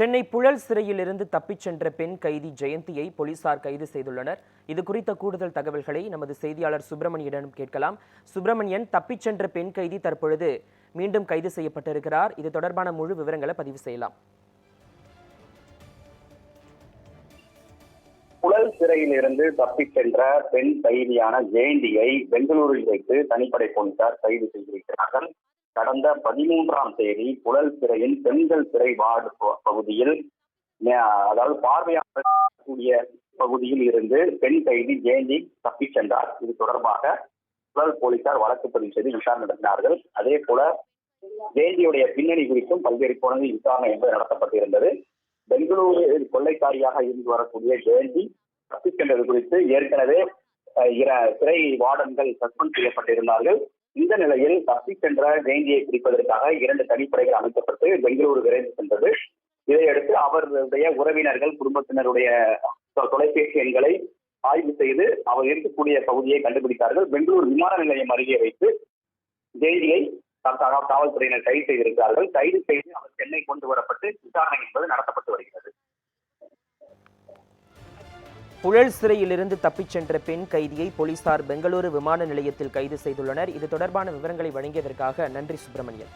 சென்னை புழல் சிறையிலிருந்து தப்பிச் சென்ற பெண் கைதி ஜெயந்தியை போலீசார் கைது செய்துள்ளனர். இது குறித்த கூடுதல் தகவல்களை நமது செய்தியாளர் சுப்பிரமணியிடம் கேட்கலாம். சுப்பிரமணியன் தப்பிச் சென்ற பெண் கைதி தற்பொழுது மீண்டும் கைது செய்யப்பட்டிருக்கிறார். இது தொடர்பான முழு விவரங்களை பதிவு செய்யலாம். புழல் சிறையில் இருந்து தப்பிச் சென்ற பெண் கைதியான ஜெயந்தியை பெங்களூரில் வைத்து தனிப்படை போலீசார் கைது செய்திருக்கிறார்கள். கடந்த பதிமூன்றாம் தேதி புழல் சிறையின் பெண்கள் சிறை வார்டு பகுதியில் அதாவது பார்வையாளர் கூடிய பகுதியில் இருந்து பெண் கைதி ஜெயந்தி தப்பி சென்றார். இது தொடர்பாக புழல் போலீசார் வழக்கு பதிவு செய்து விசாரணை நடத்தினார்கள் அதே போல ஜெயந்தியுடைய பின்னணி குறித்தும் பல்வேறு கோணங்களில் விசாரணை என்பது நடத்தப்பட்டிருந்தது. பெங்களூரு கொள்ளைக்காரியாக இருந்து வரக்கூடிய ஜெயந்தி தப்பி சென்றது குறித்து ஏற்கனவே சிறை வார்டன்கள் சஸ்பெண்ட் செய்யப்பட்டிருந்தார்கள். இந்த நிலையில் தப்பி சென்ற ஜெயந்தியை பிடிப்பதற்காக இரண்டு தனிப்படைகள் அமைக்கப்பட்டு பெங்களூரு விரைந்து சென்றது. இதையடுத்து அவருடைய உறவினர்கள் குடும்பத்தினருடைய தொலைபேசி எண்களை ஆய்வு செய்து அவர் இருக்கக்கூடிய பகுதியை கண்டுபிடித்தார்கள். பெங்களூர் விமான நிலையம் அருகே வைத்து ஜெயந்தியை காவல்துறையினர் கைது செய்திருக்கிறார்கள். கைது செய்து அவர் சென்னை கொண்டு வரப்பட்டு விசாரணை என்பது நடத்தப்பட்டு வருகிறது. புழல் சிறையிலிருந்து தப்பிச் சென்ற பெண் கைதியை போலீசார் பெங்களூரு விமான நிலையத்தில் கைது செய்துள்ளனர். இது தொடர்பான விவரங்களை வழங்கியதற்காக நன்றி சுப்பிரமணியன்.